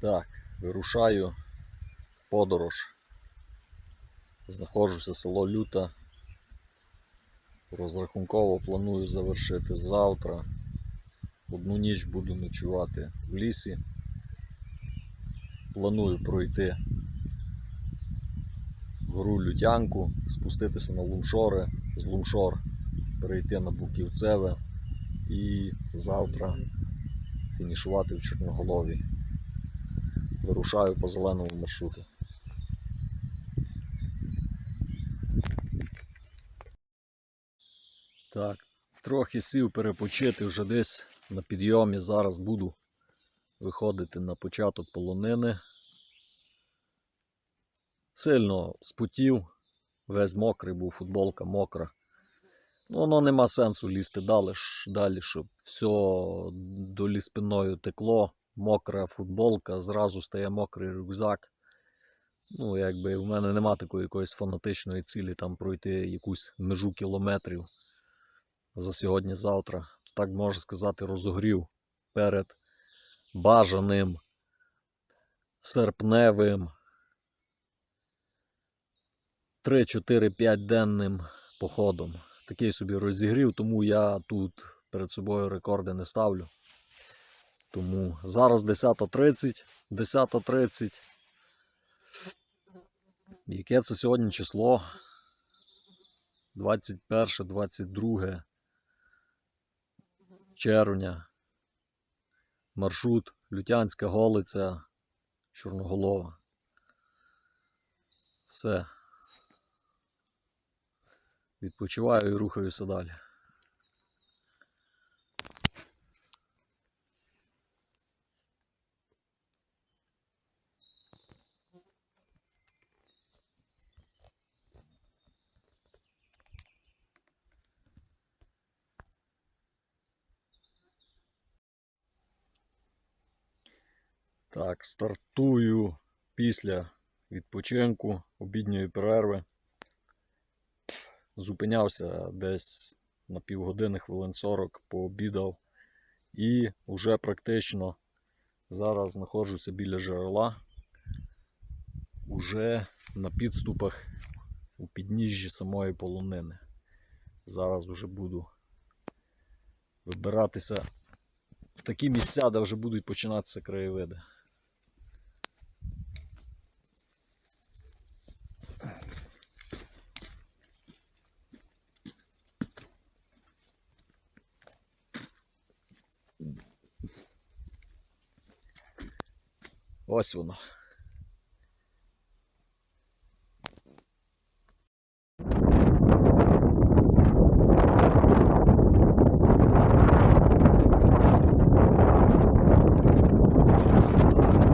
Так, вирушаю подорож. Знаходжуся село Люта. Розрахунково планую завершити завтра. Одну ніч буду ночувати в лісі. Планую пройти гору Лютянку, спуститися на Лумшори, з Лумшор перейти на Буківцеве і завтра фінішувати в Чорноголові. Вирушаю по зеленому маршруту. Так, трохи сів перепочити вже десь на підйомі. Зараз буду виходити на початок полонини. Сильно спотів, весь мокрий був, футболка мокра. Ну, воно нема сенсу лізти далі, далі, щоб все долі спиною текло, мокра футболка, зразу стає мокрий рюкзак. Ну, якби в мене нема такої якоїсь фанатичної цілі там пройти якусь межу кілометрів за сьогодні-завтра. Так можна сказати, розогрів перед бажаним серпневим 3-4-5 денним походом. Такий собі розігрів, тому я тут перед собою рекорди не ставлю. Тому зараз 10.30, 10.30. Яке це сьогодні число? 21-22 червня. Маршрут Лютянська Голиця, Чорноголова. Все. Відпочиваю і рухаюся далі. Так, стартую після відпочинку, обідньої перерви. Зупинявся десь на півгодини, хвилин 40, пообідав. І вже практично зараз знаходжуся біля джерела. Уже на підступах у підніжжі самої полонини. Зараз уже буду вибиратися в такі місця, де вже будуть починатися краєвиди. Ось воно.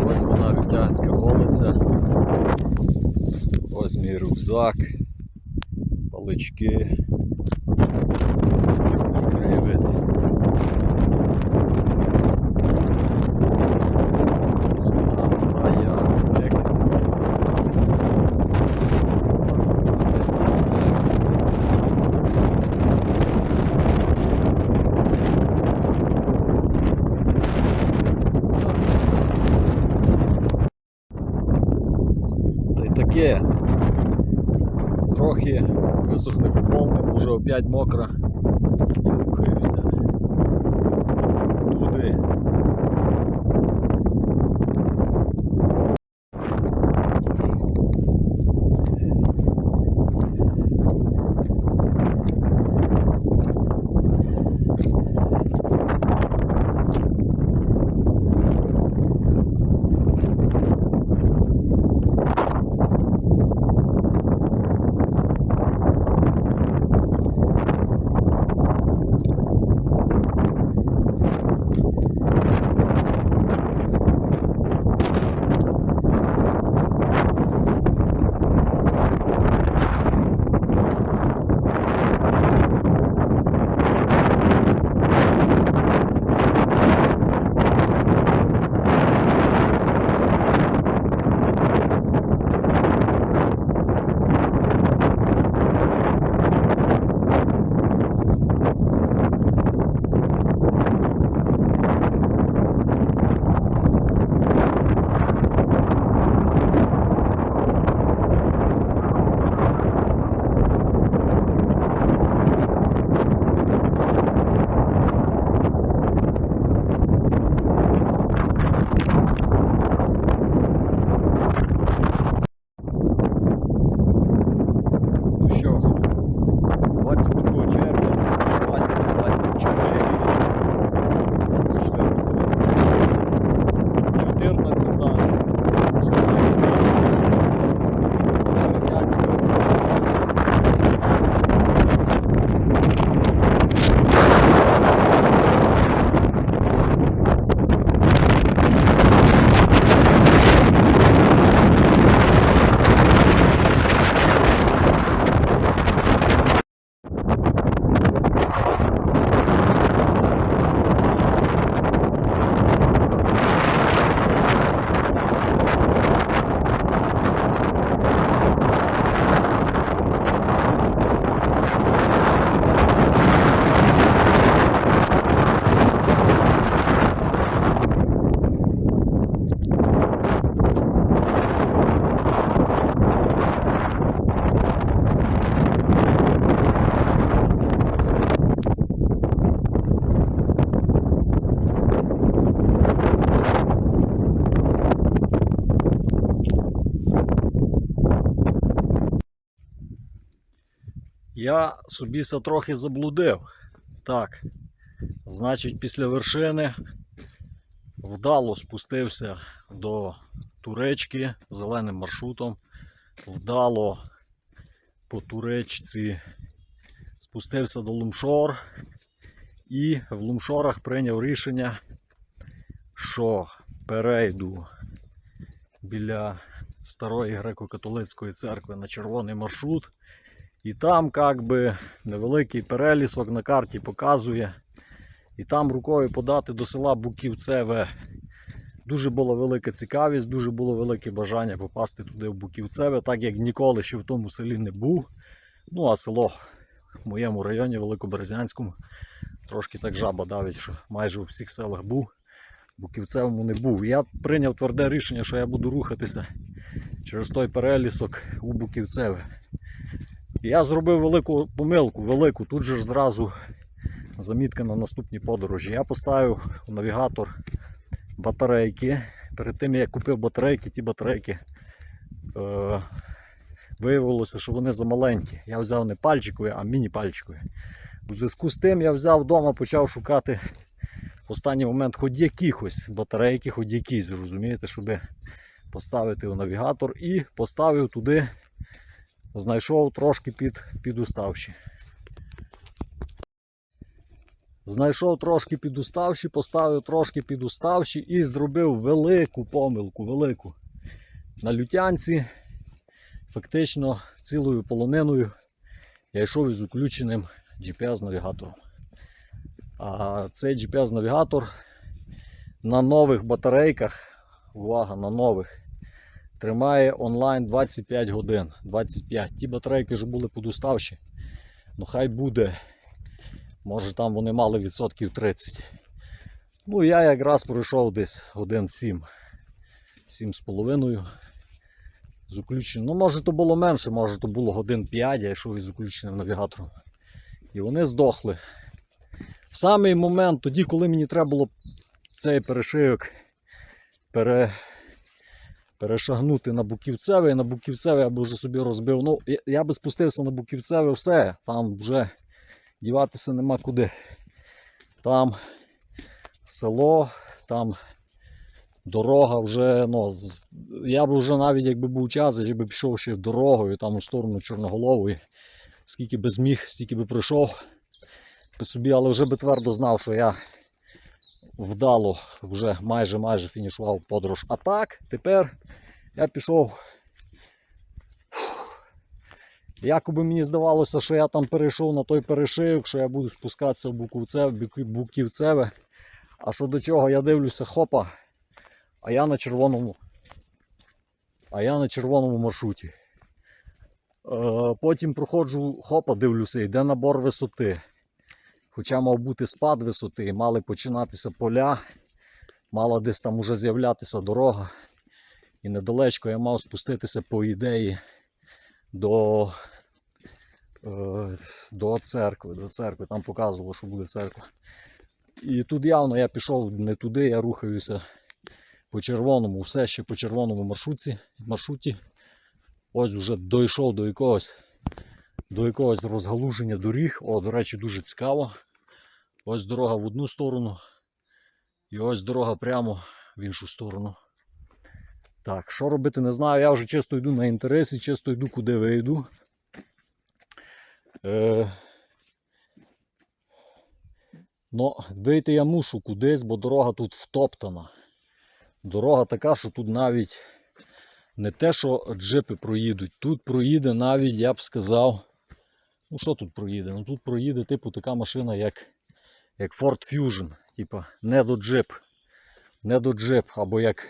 Ось вона лютянська голиця. Ось мій рюкзак, палички. Ось такі краєвиди. Вон там гора Ярмолек. Зараз я фіксую. Власне, де Ярмолек. Та й таке. Трохи висохне футболка, бо вже опять мокра. І рухаюся. Я собіся трохи заблудив. Так. Значить, після вершини вдало спустився до туречки зеленим маршрутом. Вдало по туречці спустився до Лумшор. І в Лумшорах прийняв рішення, що перейду біля старої греко-католицької церкви на червоний маршрут. І там як би невеликий перелісок на карті показує. І там рукою подати до села Буківцеве. Дуже була велика цікавість, дуже було велике бажання попасти туди в Буківцеве, так як ніколи ще в тому селі не був. Ну а село в моєму районі, Великоберезянському, трошки так жаба давить, що майже у всіх селах був. Буківцевому не був. Я прийняв тверде рішення, що я буду рухатися через той перелісок у Буківцеве. Я зробив велику помилку, велику. Тут же ж зразу замітка на наступні подорожі. Я поставив у навігатор батарейки. Перед тим як купив батарейки, ті батарейки е, виявилося, що вони замаленькі. Я взяв не пальчикові, а міні-пальчикові. У зв'язку з тим я взяв вдома, почав шукати в останній момент хоч якихось батарейки, хоч якісь, розумієте, щоб поставити у навігатор і поставив туди знайшов трошки під, підуставші. Знайшов трошки підуставші, поставив трошки підуставші і зробив велику помилку, велику. На лютянці фактично цілою полониною я йшов із включеним GPS-навігатором. А цей GPS-навігатор на нових батарейках, увага, на нових, тримає онлайн 25 годин. 25. Ті батарейки вже були подуставші. Ну хай буде. Може там вони мали відсотків 30. Ну я якраз пройшов десь годин 7. 7,5 з включеним. Ну може то було менше, може то було годин 5, я йшов із включеним навігатором. І вони здохли. В самий момент, тоді, коли мені треба було цей перешийок пере, перешагнути на Буківцеве, на Буківцеве я би вже собі розбив. Ну, я, би спустився на Буківцеве, все, там вже діватися нема куди. Там село, там дорога вже, ну, я б вже навіть якби був час, я би пішов ще дорогою, там у сторону Чорноголової. Скільки би зміг, стільки би пройшов би собі, але вже би твердо знав, що я вдало вже майже майже фінішував подорож. А так, тепер я пішов. Якоби мені здавалося, що я там перейшов на той перешийок, що я буду спускатися в Буківцеве, Буківцеве. А що до чого, я дивлюся, хопа, а я на червоному. А я на червоному маршруті. Е, потім проходжу, хопа, дивлюся, йде набор висоти. Хоча мав бути спад висоти, мали починатися поля, мала десь там уже з'являтися дорога. І недалечко я мав спуститися по ідеї до, е, до церкви. До церкви. Там показувало, що буде церква. І тут явно я пішов не туди, я рухаюся по червоному, все ще по червоному маршруті. маршруті. Ось вже дійшов до якогось, до якогось розгалуження доріг. О, до речі, дуже цікаво. Ось дорога в одну сторону. І ось дорога прямо в іншу сторону. Так, що робити, не знаю. Я вже чисто йду на інтересі, чисто йду, куди вийду. Е... Ну, вийти я мушу кудись, бо дорога тут втоптана. Дорога така, що тут навіть не те, що джипи проїдуть. Тут проїде навіть, я б сказав. Ну що тут проїде? Ну тут проїде типу така машина, як, як Ford Fusion. Типа не до джип. Не до джип, або як.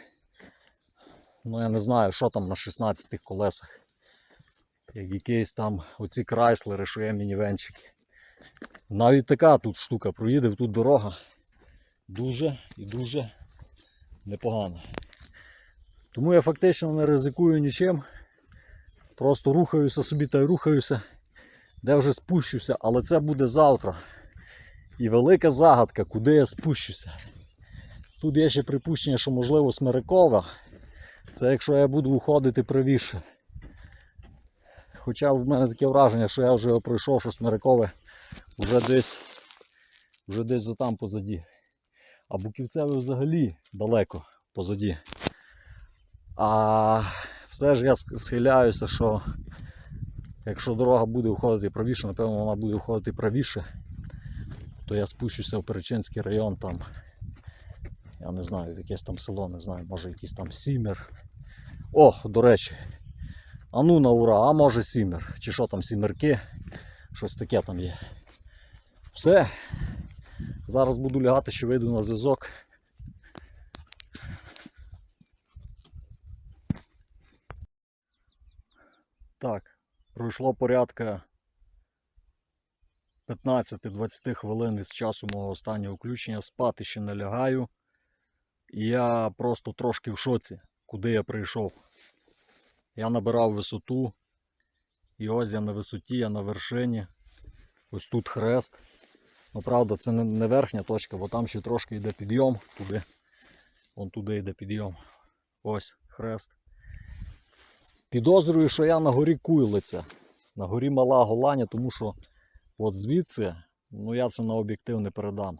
Ну я не знаю, що там на 16 колесах. Як якийсь там оці крайслери, що є мінівенчики. Навіть така тут штука проїде, тут дорога дуже і дуже непогана. Тому я фактично не ризикую нічим. Просто рухаюся собі та й рухаюся, де вже спущуся, але це буде завтра. І велика загадка, куди я спущуся. Тут є ще припущення, що можливо Смирикова. Це якщо я буду уходити правіше. Хоча в мене таке враження, що я вже пройшов, що Смирикове вже десь, вже десь отам позаді. А Буківцеве взагалі далеко позаді. А все ж я схиляюся, що якщо дорога буде уходити правіше, напевно вона буде уходити правіше, то я спущуся в Перечинський район там. Я не знаю, якесь там село, не знаю, може якийсь там Сімер. О, до речі. А ну на ура, а може Сімер. Чи що там Сімерки? Щось таке там є. Все. Зараз буду лягати, ще вийду на зв'язок. Так, пройшло порядка 15-20 хвилин із часу мого останнього включення. Спати ще не лягаю. І я просто трошки в шоці, куди я прийшов. Я набирав висоту. І ось я на висоті, я на вершині. Ось тут хрест. Ну, правда, це не, верхня точка, бо там ще трошки йде підйом туди. Вон туди йде підйом. Ось хрест. Підозрюю, що я на горі Куйлиця. На горі Мала Голаня, тому що от звідси, ну я це на об'єктив не передам.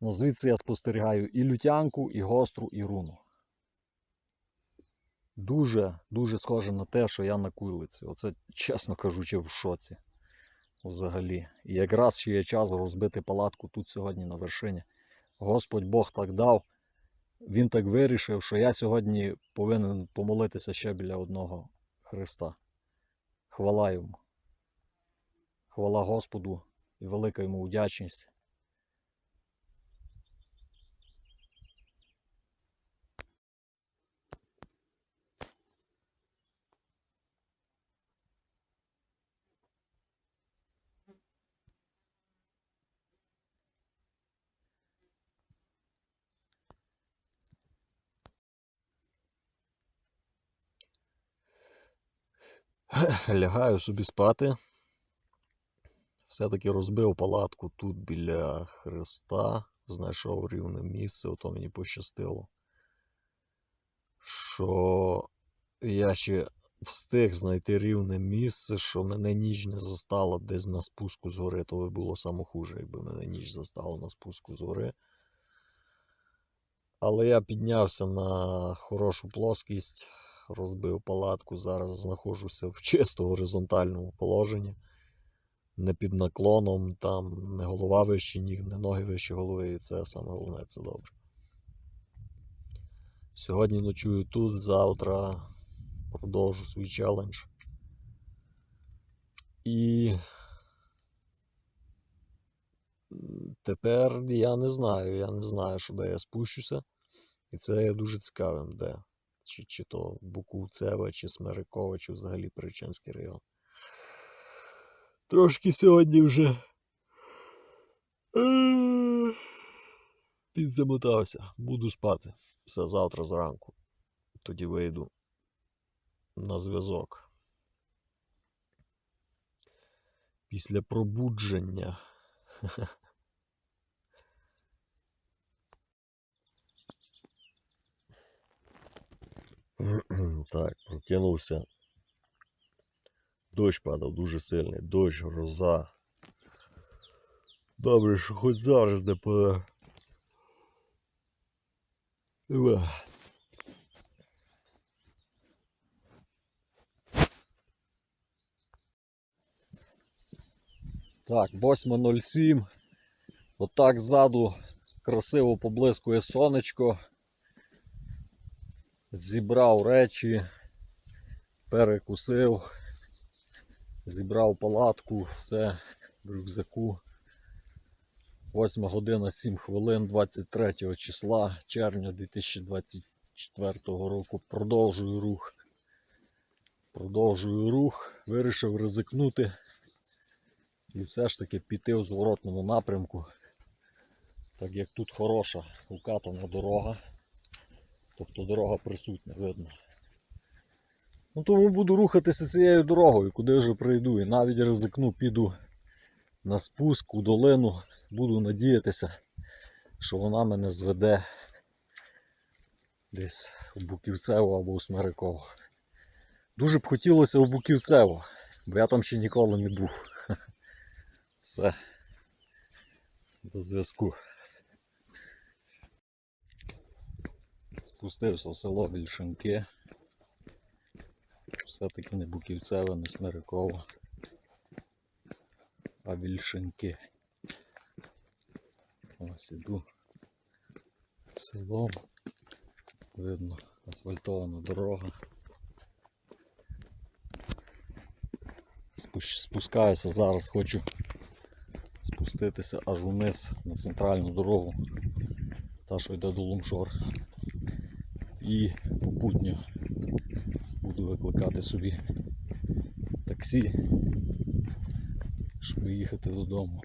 Ну звідси я спостерігаю і лютянку, і гостру, і руну. Дуже, дуже схоже на те, що я на Куйлиці. Оце, чесно кажучи, в шоці. Взагалі. І якраз ще є час розбити палатку тут сьогодні на вершині. Господь Бог так дав. Він так вирішив, що я сьогодні повинен помолитися ще біля одного Христа. Хвала йому. Хвала Господу і велика йому вдячність. Лягаю собі спати. Все-таки розбив палатку тут біля Христа. Знайшов рівне місце, ото мені пощастило. Що я ще встиг знайти рівне місце, що мене ніч не застала десь на спуску з гори. То би було хуже, якби мене ніч застала на спуску з гори. Але я піднявся на хорошу плоскість, розбив палатку. Зараз знаходжуся в чисто горизонтальному положенні. Не під наклоном, там не голова вище ніг, не ноги вище голови. І це саме головне, це добре. Сьогодні ночую тут, завтра продовжу свій челендж. І тепер я не знаю, я не знаю, що де я спущуся. І це є дуже цікавим, де. Чи, чи то Буковцеве, чи Смирикове, чи взагалі Перечинський район. Трошки сьогодні вже е, підзамотався. Буду спати. Все завтра зранку. Тоді вийду на зв'язок. Після пробудження. Так, прокинувся. Дощ падав дуже сильний, дощ, гроза. Добре, що хоч зараз не паде. Так, 8.07. Отак ззаду красиво поблискує сонечко. Зібрав речі, перекусив, зібрав палатку, все в рюкзаку. 8 година 7 хвилин 23 числа червня 2024 року. Продовжую рух. Продовжую рух. Вирішив ризикнути і все ж таки піти в зворотному напрямку. Так як тут хороша укатана дорога. Тобто дорога присутня, видно. Ну тому буду рухатися цією дорогою, куди вже прийду. І навіть ризикну, піду на спуск у долину. Буду надіятися, що вона мене зведе десь у Буківцево або у Смириково. Дуже б хотілося у Буківцево, бо я там ще ніколи не був. Все. До зв'язку. Спустився в село Вільшинки. Все-таки не Буківцеве, не Смириково, а Вільшинки. Ось іду селом. Видно асфальтована дорога. Спускаюся зараз, хочу спуститися аж униз на центральну дорогу, та що йде до Лумшор. І попутньо буду викликати собі таксі, щоб їхати додому.